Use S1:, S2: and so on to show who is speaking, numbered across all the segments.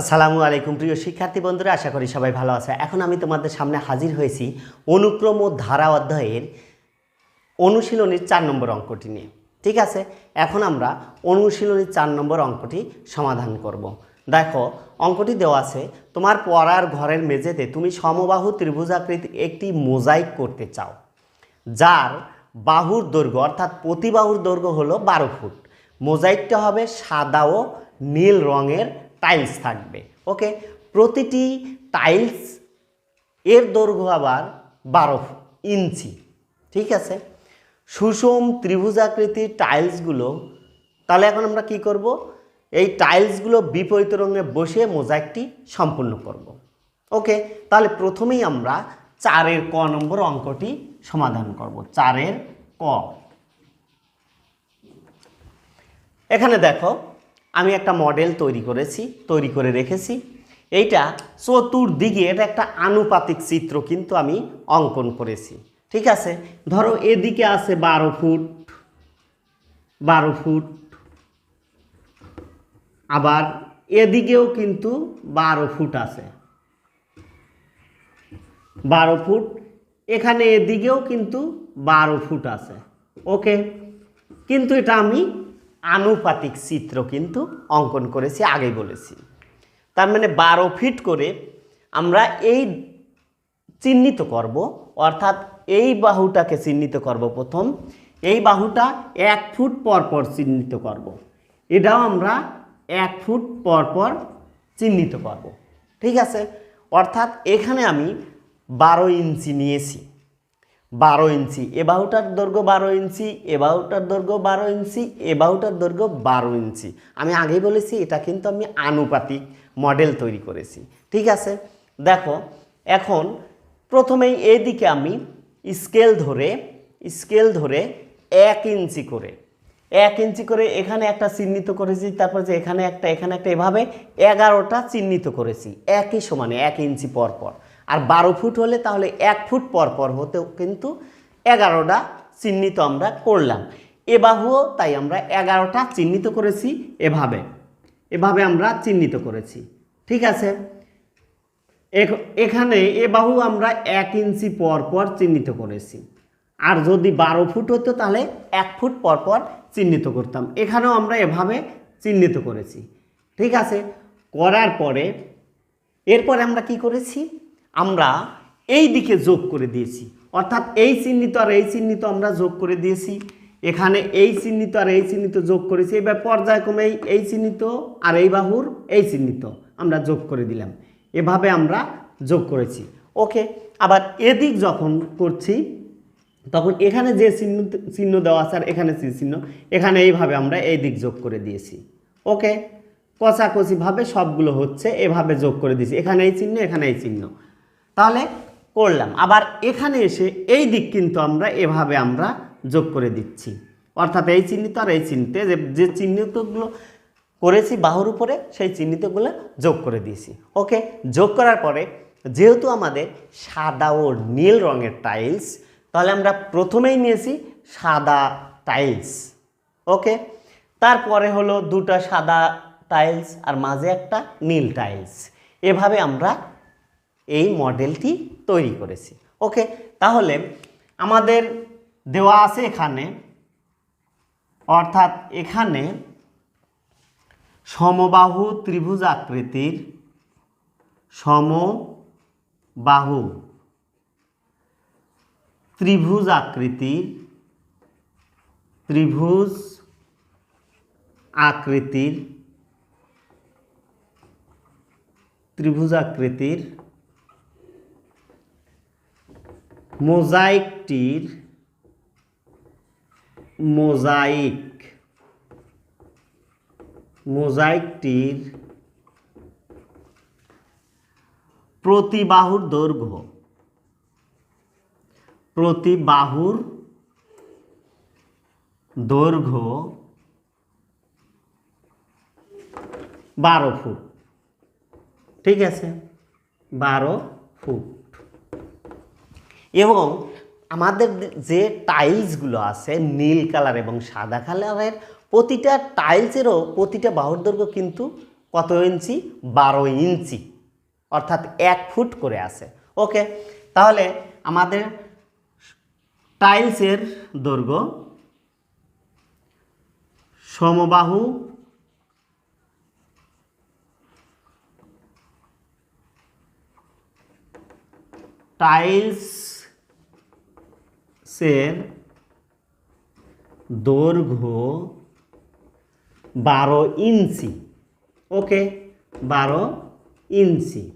S1: আসসালামু আলাইকুম প্রিয় শিক্ষার্থী বন্ধুরা, আশা করি সবাই ভালো আছে। এখন আমি তোমাদের সামনে হাজির হয়েছি অনুক্রম ও ধারা অধ্যায়ের অনুশীলনীর চার নম্বর অঙ্কটি নিয়ে। ঠিক আছে? এখন আমরা অনুশীলনীর চার নম্বর অঙ্কটি সমাধান করব। দেখো, অঙ্কটি দেওয়া আছে, তোমার পড়ার ঘরের মেঝেতে তুমি সমবাহু ত্রিভুজাকৃতি একটি মোজাইক করতে চাও, যার বাহুর দৈর্ঘ্য অর্থাৎ প্রতি বাহুর দৈর্ঘ্য হলো বারো ফুট। মোজাইকটা হবে সাদা ও নীল রঙের টাইলস থাকবে ওকে প্রতিটি টাইলস এর দৈর্ঘ্য আবার বারো ইঞ্চি, ঠিক আছে? সুষম ত্রিভুজাকৃতির টাইলসগুলো তাহলে এখন আমরা কি করব? এই টাইলসগুলো বিপরীত রঙে বসে মোজাইকটি সম্পূর্ণ করব। ওকে তাহলে প্রথমেই আমরা চারের ক নম্বর অঙ্কটি সমাধান করব, চারের ক। এখানে দেখো আমি একটা মডেল তৈরি করেছি, তৈরি করে রেখেছি। এইটা চতুর্দিকে এটা একটা আনুপাতিক চিত্র কিন্তু আমি অঙ্কন করেছি। ঠিক আছে? ধরো এদিকে আছে বারো ফুট বারো ফুট, আবার এদিকেও কিন্তু বারো ফুট আছে। বারো ফুট, এখানে এদিকেও কিন্তু বারো ফুট আছে। ওকে? কিন্তু এটা আমি আনুপাতিক চিত্র কিন্তু অঙ্কন করেছি, আগেই বলেছি তার মানে বারো ফিট করে আমরা এই চিহ্নিত করব, অর্থাৎ এই বাহুটাকে চিহ্নিত করব প্রথম, এই বাহুটা এক ফুট পর পর চিহ্নিত করব। এটাও আমরা এক ফুট পর পর চিহ্নিত করব। ঠিক আছে অর্থাৎ এখানে আমি বারো ইঞ্চি নিয়েছি বারো ইঞ্চি, এ বাহুটার দৈর্ঘ্য বারো ইঞ্চি, এ বাহুটার দৈর্ঘ্য বারো ইঞ্চি, এ বাহুটার দৈর্ঘ্য বারো ইঞ্চি। আমি আগেই বলেছি, এটা কিন্তু আমি আনুপাতিক মডেল তৈরি করেছি। ঠিক আছে? দেখো, এখন প্রথমেই এদিকে আমি স্কেল ধরে স্কেল ধরে এক ইঞ্চি করে, এক ইঞ্চি করে এখানে একটা চিহ্নিত করেছি, তারপর যে এখানে একটা এখানে একটা, এভাবে এগারোটা চিহ্নিত করেছি, একই সমানে এক ইঞ্চি পর পর আর বারো ফুট হলে তাহলে এক ফুট পর পর হতেও কিন্তু এগারোটা চিহ্নিত আমরা করলাম। এ বাহুও তাই আমরা এগারোটা চিহ্নিত করেছি এভাবে। এভাবে আমরা চিহ্নিত করেছি। ঠিক আছে? এখ- এখানে এ বাহু আমরা এক ইঞ্চি পর পর চিহ্নিত করেছি। আর যদি বারো ফুট হতো তাহলে এক ফুট পর পর চিহ্নিত করতাম। এখানেও আমরা এভাবে চিহ্নিত করেছি। ঠিক আছে? করার পরে, এরপরে আমরা কি করেছি? আমরা এই দিকে যোগ করে দিয়েছি। অর্থাৎ এই চিহ্নিত আর এই চিহ্নিত আমরা যোগ করে দিয়েছি। এখানে এই চিহ্নিত আর এই চিহ্নিত যোগ করেছি। এবার পর্যায়ক্রমে এই- চিহ্নিত আর এই বাহুর এই চিহ্নিত আমরা যোগ করে দিলাম। এভাবে আমরা যোগ করেছি। ওকে, আবার এদিক যখন করছি, তখন এখানে যে চিহ্ন চিহ্ন দেওয়া আছে আর এখানে চিহ্ন, এখানে এইভাবে আমরা এই দিক যোগ করে দিয়েছি। ওকে, কষাকষিভাবে সবগুলো হচ্ছে এভাবে যোগ করে দিয়েছি। এখানে এই চিহ্ন, এখানে এই চিহ্ন। তাহলে করলাম। আবার এখানে এসে এই দিক কিন্তু আমরা এভাবে আমরা যোগ করে দিচ্ছি। অর্থাৎ এই চিহ্নিত আর এই চিহ্নিতে যে যে চিহ্নিতগুলো করেছি বাহুর উপরে, সেই চিহ্নিতগুলো যোগ করে দিয়েছি। ওকে, যোগ করার পরে যেহেতু আমাদের সাদা ও নীল রঙের টাইলস তাহলে আমরা প্রথমেই নিয়েছি সাদা টাইলস ওকে, তারপরে হলো দুটো সাদা টাইলস আর মাঝে একটা নীল টাইলস এভাবে আমরা এই মডেলটি তৈরি করেছি। ওকে, তাহলে আমাদের দেওয়া আছে এখানে, অর্থাৎ এখানে সমবাহু ত্রিভুজ আকৃতির সমবাহু ত্রিভুজ আকৃতির ত্রিভুজ আকৃতির ত্রিভুজ আকৃতির মোজাইকটির মোজাইক, মোজাইকটির প্রতি বাহুর দৈর্ঘ্য প্রতি বাহুর দৈর্ঘ্য বারো ফুট। ঠিক আছে? বারো ফুট। এবং আমাদের যে টাইলসগুলো আছে, নীল কালার এবং সাদা কালারের, প্রতিটা টাইলসেরও প্রতিটা বাহুর দৈর্ঘ্য কিন্তু কত ইঞ্চি? বারো ইঞ্চি। অর্থাৎ এক ফুট করে আছে। ওকে, তাহলে আমাদের টাইলসের দৈর্ঘ্য সমবাহু টাইলসের দৈর্ঘ্য বারো ইঞ্চি। ওকে, বারো ইঞ্চি।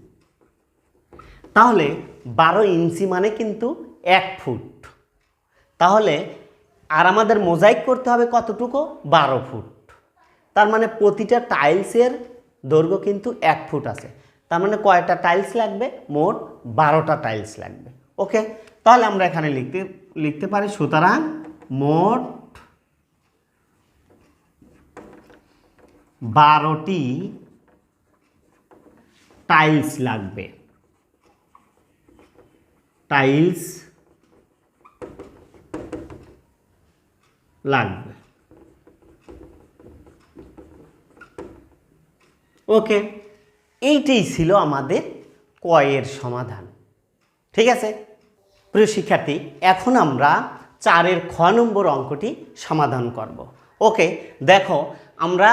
S1: তাহলে বারো ইঞ্চি মানে কিন্তু এক ফুট। তাহলে আর আমাদের মোজাইক করতে হবে কতটুকু? বারো ফুট। তার মানে প্রতিটা টাইলসের দৈর্ঘ্য কিন্তু এক ফুট আছে। তার মানে কয়টা টাইলস লাগবে? মোট বারোটা টাইলস লাগবে। ওকে, তাহলে আমরা এখানে লিখতে লিখতে পারি, সুতরাং মোট বারোটি টাইলস লাগবে। টাইলস লাগবে। ওকে, এইটাই ছিল আমাদের কয়ের সমাধান। ঠিক আছে? প্রিয় শিক্ষার্থী, এখন আমরা চারের খ নম্বর অঙ্কটি সমাধান করব। ওকে, দেখো, আমরা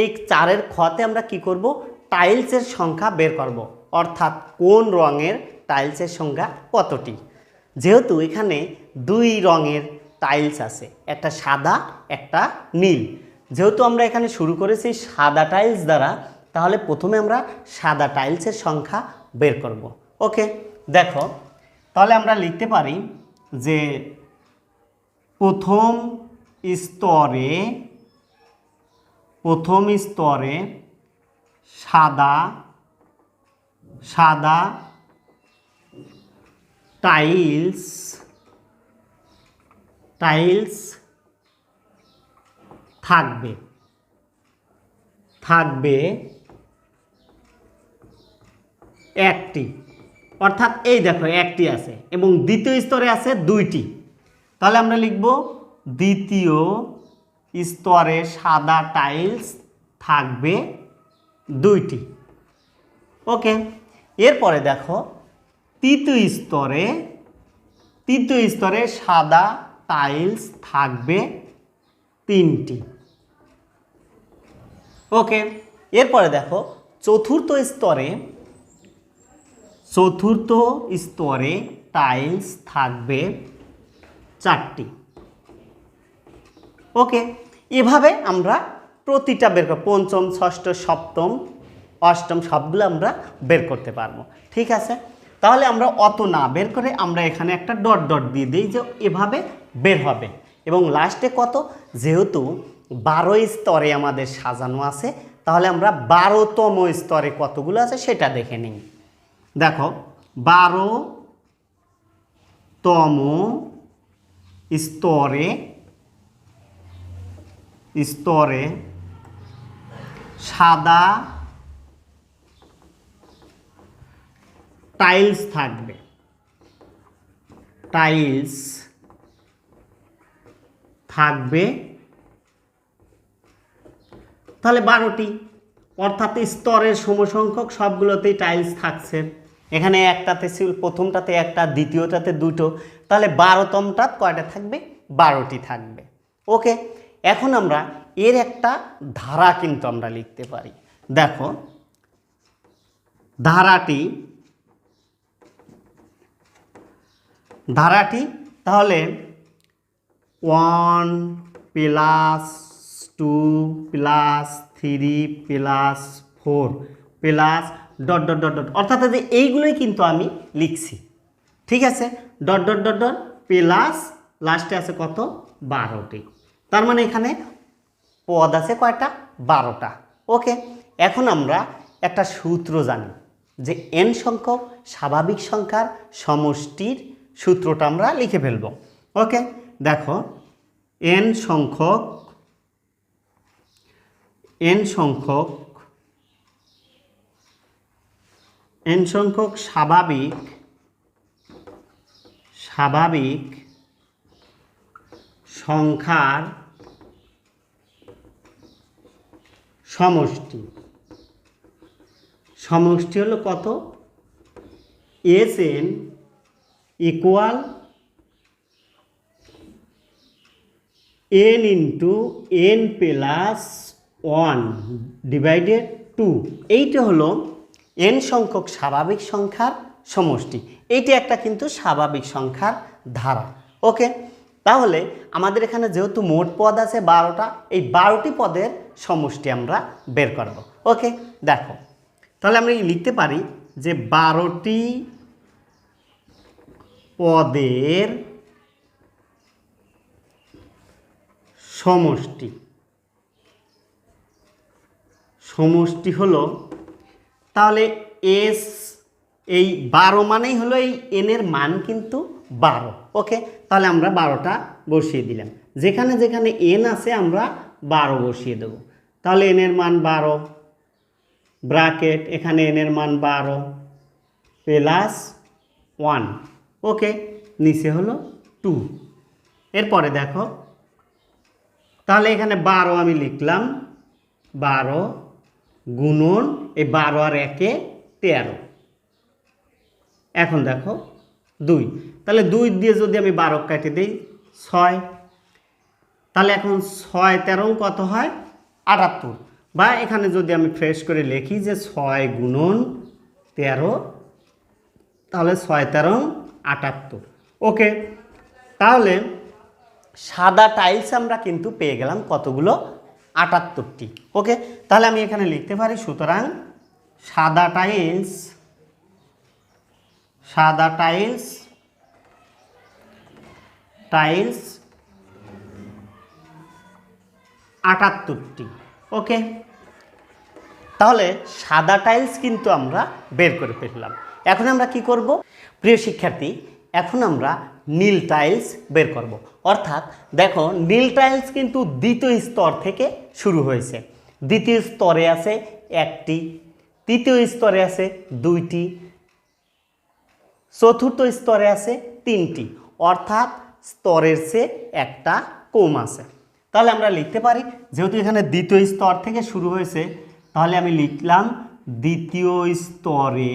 S1: এই চারের খতে আমরা কি করব? টাইলসের সংখ্যা বের করব। অর্থাৎ কোন রঙের টাইলসের সংখ্যা কতটি? যেহেতু এখানে দুই রঙের টাইলস আছে, একটা সাদা, একটা নীল। যেহেতু আমরা এখানে শুরু করেছি সাদা টাইলস দ্বারা, তাহলে প্রথমে আমরা সাদা টাইলসের সংখ্যা বের করব। ওকে, দেখো তাহলে আমরা লিখতে পারি যে প্রথম স্তরে প্রথম স্তরে সাদা সাদা টাইলস টাইলস থাকবে থাকবে একটি। অর্থাৎ এই দেখো, একটি আছে এবং দ্বিতীয় স্তরে আছে দুইটি। তাহলে আমরা লিখব, দ্বিতীয় স্তরে সাদা টাইলস থাকবে দুইটি। ওকে, এরপরে দেখো, তৃতীয় স্তরে তৃতীয় স্তরে সাদা টাইলস থাকবে তিনটি। ওকে, এরপরে দেখো, চতুর্থ স্তরে চতুর্থ স্তরে টাইলস থাকবে চারটি। ওকে এভাবে আমরা প্রতিটা বের করব, পঞ্চম, ষষ্ঠ, সপ্তম, অষ্টম, সবগুলো আমরা বের করতে পারব। ঠিক আছে? তাহলে আমরা অত না বের করে আমরা এখানে একটা ডট ডট দিয়ে দিই যে এভাবে বের হবে। এবং লাস্টে কত? যেহেতু বারো স্তরে আমাদের সাজানো আছে, তাহলে আমরা বারোতম স্তরে কতগুলো আছে সেটা দেখে নিই। দেখো বারোতম স্তরে স্তরে সাদা টাইলস থাকবে। টাইলস থাকবে। তাহলে বারোটি, অর্থাৎ স্তরের সমসংখ্যক সবগুলোতেই টাইলস থাকছে। এখানে একটাতে ছিল, প্রথমটাতে একটা, দ্বিতীয়টাতে দুটো। তাহলে বারোতমটা কয়টা থাকবে? বারোটি থাকবে। ওকে, এখন আমরা এর একটা ধারা কিন্তু আমরা লিখতে পারি। দেখো, ধারাটি ধারাটি তাহলে one plus two plus three plus four plus dot dot dot dot অর্থাৎ যে এইগুলোই কিন্তু আমি লিখছি। ঠিক আছে? Dot dot dot dot plus লাস্টে আছে কত? বারোটি। তার মানে এখানে পদ আছে কয়টা? বারোটা। ওকে? এখন আমরা একটা সূত্র জানি যে এন সংখ্যক স্বাভাবিক সংখ্যার সমষ্টির সূত্রটা আমরা লিখে ফেলব। ওকে? দেখো এন সংখ্যক এন সংখ্যক এন সংখ্যক স্বাভাবিক স্বাভাবিক সংখ্যার সমষ্টি। সমষ্টি হলো কত? S N equal N into N plus one divided two এইটা হলো এন সংখ্যক স্বাভাবিক সংখ্যার সমষ্টি। এইটা একটা কিন্তু স্বাভাবিক সংখ্যার ধারা। ওকে? তাহলে আমাদের এখানে যেহেতু মোট পদ আছে বারোটা, এই বারোটি পদের সমষ্টি আমরা বের করব। ওকে? দেখো, তাহলে আমরা লিখতে পারি যে বারোটি পদের সমষ্টি সমষ্টি হলো তাহলে এস, এই বারো মানেই হলো এই এনের মান কিন্তু বারো। ওকে? তাহলে আমরা বারোটা বসিয়ে দিলাম। যেখানে যেখানে এন আছে আমরা বারো বসিয়ে দেব। তাহলে এনের মান বারো ব্রাকেট এখানে এনের মান বারো, প্লাস ওয়ান। ওকে? নিচে হলো টু। এরপরে দেখো, তাহলে এখানে বারো আমি লিখলাম, বারো গুণন এই বারো আর একে তেরো। এখন দেখো, দুই। তাহলে দুই দিয়ে যদি আমি বারো কেটে দিই, ছয়। তাহলে এখন ছয় তেরো কত হয়? আটাত্তর। বা এখানে যদি আমি ফ্রেশ করে লিখি যে ছয় গুণন তেরো, তাহলে ছয় তেরো আটাত্তর। ওকে তাহলে সাদা টাইলস আমরা কিন্তু পেয়ে গেলাম কতগুলো? আটাত্তরটি। ওকে, তাহলে আমি এখানে লিখতে পারি, সুতরাং সাদা টাইলস সাদা টাইলস টাইলস আটাত্তরটি। ওকে, তাহলে সাদা টাইলস কিন্তু আমরা বের করে ফেললাম। এখন আমরা কি করব? প্রিয় শিক্ষার্থী এখন আমরা নীল টাইলস বের করব। অর্থাৎ দেখো, নীল টাইলস কিন্তু দ্বিতীয় স্তর থেকে শুরু হয়েছে। দ্বিতীয় স্তরে আছে একটি, তৃতীয় স্তরে আছে দুইটি, চতুর্থ স্তরে আছে তিনটি। অর্থাৎ স্তরের সে একটা কম আছে। তাহলে আমরা লিখতে পারি, যেহেতু এখানে দ্বিতীয় স্তর থেকে শুরু হয়েছে, তাহলে আমি লিখলাম দ্বিতীয় স্তরে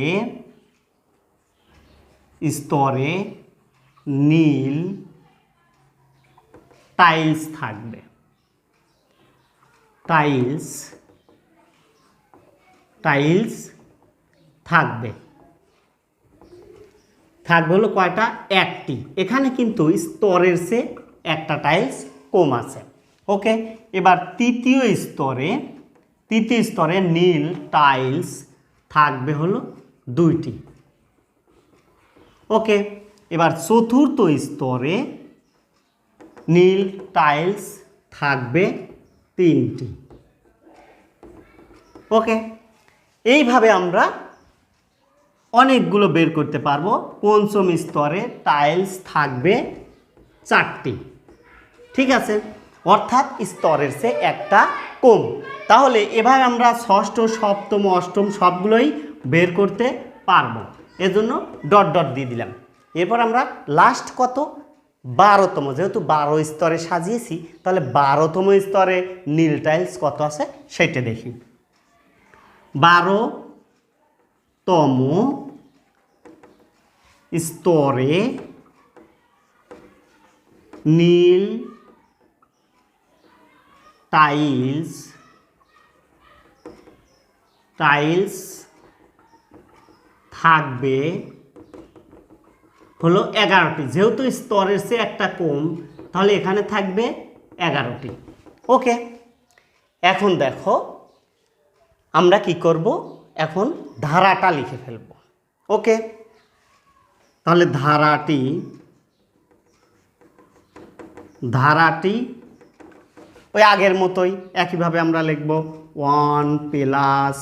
S1: স্তরে নীল টাইলস থাকবে। টাইলস টাইলস থাকবে। থাকবে হলো কয়টা? একটি। এখানে কিন্তু স্তরের সে একটা টাইলস কম আছে। ওকে? এবার তৃতীয় স্তরে তৃতীয় স্তরে নীল টাইলস থাকবে হলো দুইটি। ওকে, এবার চতুর্থ স্তরে নীল টাইলস থাকবে তিনটি। ওকে, এইভাবে আমরা অনেকগুলো বের করতে পারব। পঞ্চম স্তরে টাইলস থাকবে চারটি। ঠিক আছে? অর্থাৎ স্তরের সে একটা কম তাহলে এভাবে আমরা ষষ্ঠ, সপ্তম, অষ্টম সবগুলোই বের করতে পারব। এজন্য ডট ডট দিয়ে দিলাম। এরপর আমরা লাস্ট কত? বারোতম। যেহেতু বারো স্তরে সাজিয়েছি, তাহলে বারোতম স্তরে নীল টাইলস কত আছে সেটা দেখি। বারোতম স্তরে নীল টাইলস টাইলস থাকবে হলো এগারোটি। যেহেতু স্তরের সে একটা কম, তাহলে এখানে থাকবে এগারোটি। ওকে, এখন দেখো আমরা কি করব? এখন ধারাটা লিখে ফেলব। ওকে, তাহলে ধারাটি ধারাটি ওই আগের মতোই একইভাবে আমরা লিখব one plus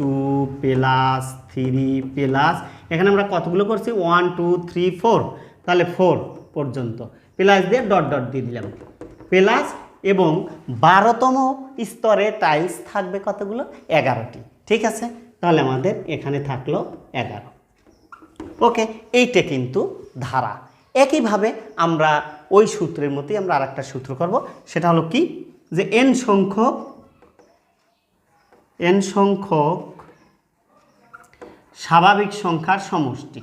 S1: two plus three plus এখানে আমরা কতগুলো করছি? ওয়ান টু থ্রি ফোর তাহলে ফোর পর্যন্ত। প্লাস দিয়ে ডট ডট দিয়ে দিলাম। প্লাস এবং বারোতম স্তরে টাইলস থাকবে কতগুলো? এগারোটি। ঠিক আছে? তাহলে আমাদের এখানে থাকল এগারো। ওকে এইটা কিন্তু ধারা। একইভাবে আমরা ওই সূত্রের মতোই আমরা আরেকটা সূত্র করব। সেটা হলো কি? যে এন সংখ্যক এন সংখ্যক স্বাভাবিক সংখ্যার সমষ্টি।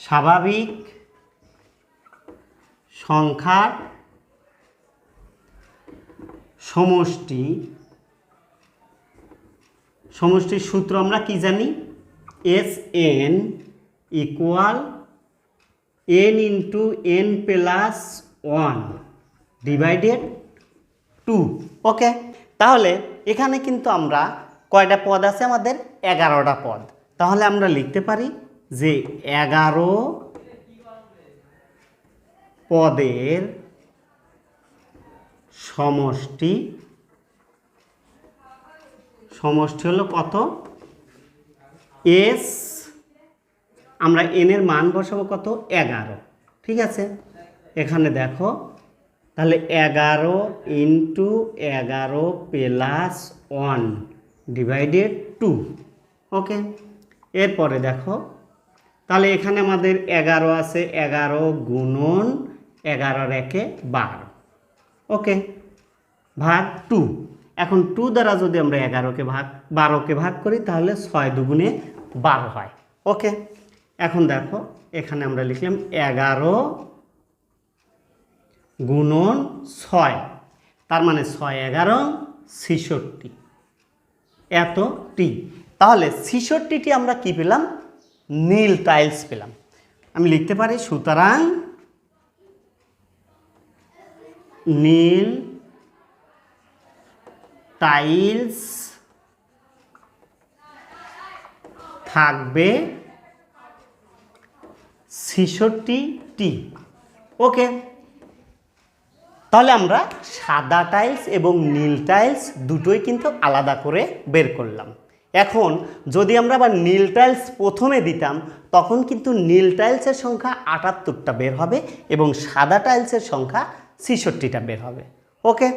S1: স্বাভাবিক সংখ্যার সমষ্টি। সমষ্টির সূত্র আমরা কি জানি? S N equal N into N plus one divided two okay তাহলে এখানে কিন্তু আমরা কয়টা পদ আছে? আমাদের এগারোটা পদ। তাহলে আমরা লিখতে পারি যে এগারো পদের সমষ্টি সমষ্টি হলো কত? এস আমরা এনের মান বসাবো কত? এগারো। ঠিক আছে? এখানে দেখো তাহলে এগারো ইন্টু এগারো plus one divided two okay এরপরে দেখো, তাহলে এখানে আমাদের এগারো আছে, এগারো গুণন এগারোর একে বারো ওকে ভাগ টু এখন টু দ্বারা যদি আমরা এগারোকে ভাগ, বারোকে ভাগ করি, তাহলে ছয় দুগুণে বারো হয় ওকে এখন দেখো, এখানে আমরা লিখলাম এগারো গুণন ছয়। তার মানে ছয় এগারো ছিষট্টি। এত টি তাহলে ছিষট্টিটি আমরা কি পেলাম? নীল টাইলস পেলাম। আমি লিখতে পারি, সুতরাং নীল টাইলস থাকবে ছিষট্টি টি ওকে। তাহলে আমরা সাদা টাইলস এবং নীল টাইলস দুটোই কিন্তু আলাদা করে বের করলাম। এখন যদি আমরা আবার নীল টাইলস প্রথমে দিতাম, তখন কিন্তু নীল টাইলসের সংখ্যা আটাত্তরটা বের হবে এবং সাদা টাইলসের সংখ্যা ছিষট্টিটা বের হবে। ওকে?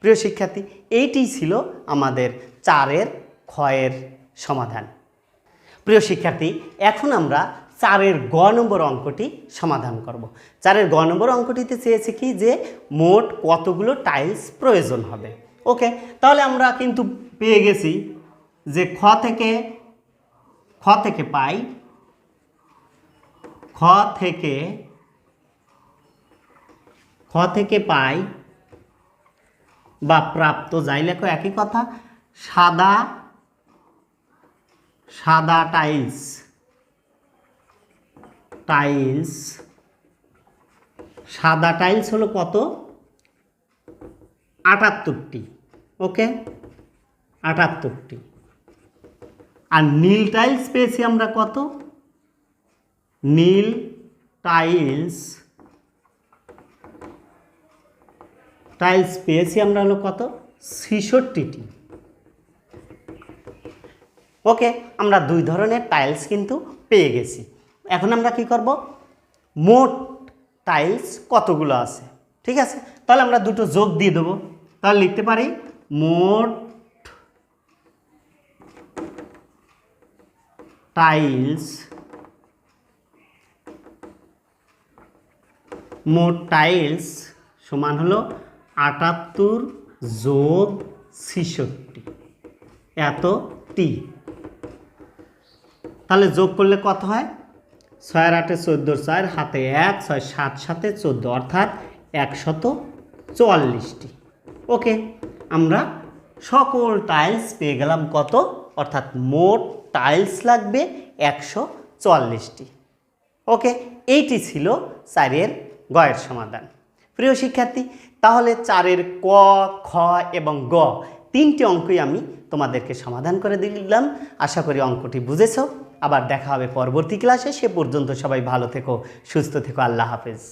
S1: প্রিয় শিক্ষার্থী এইটি ছিল আমাদের চারের ক্ষয়ের সমাধান। প্রিয় শিক্ষার্থী, এখন আমরা চারের গ নম্বর অঙ্কটি সমাধান করব। চারের গ নম্বর অঙ্কটিতে চেয়েছে কি যে মোট কতগুলো টাইলস প্রয়োজন হবে। ওকে তাহলে আমরা কিন্তু পেয়ে গেছি যে খ থেকে খ থেকে পাই, খ থেকে খ থেকে পাই বা প্রাপ্ত, যাই লেখো একই কথা, সাদা সাদা টাইলস টাইলস। সাদা টাইলস হলো কত? আটাত্তরটি, ওকে? আটাত্তরটি। আর নীল টাইলস পেয়েছি আমরা কত? নীল টাইলস। টাইলস পেয়েছি আমরা হলো কত? ছিষট্টিটি। ওকে, আমরা দুই ধরনের টাইলস কিন্তু পেয়ে গেছি। এখন আমরা কি করব? মোট টাইলস কতগুলো আছে? ঠিক আছে? তাহলে আমরা দুটো যোগ দিয়ে দেবো। তাহলে লিখতে পারি মোট টাইলস মোট টাইলস সমান হলো আটাত্তর যোগ ছিষট্টি। এত টি। তাহলে যোগ করলে কত হয়? ছয়ের আটে চোদ্দোর ছয়ের হাতে এক, ছয় সাত সাথে চোদ্দ, অর্থাৎ একশত চুয়াল্লিশটি। ওকে, আমরা সকল টাইলস পেয়ে গেলাম কত? অর্থাৎ মোট টাইলস লাগবে একশো চুয়াল্লিশটি। ওকে, এইটি ছিল চারের গয়ের সমাধান। প্রিয় শিক্ষার্থী, তাহলে চারের ক, খ এবং গ তিনটি অঙ্কই আমি তোমাদেরকে সমাধান করে দিলাম। আশা করি অঙ্কটি বুঝেছ। আবার দেখা হবে পরবর্তী ক্লাসে সে পর্যন্ত সবাই ভালো থেকো সুস্থ থেকো আল্লাহ হাফেজ।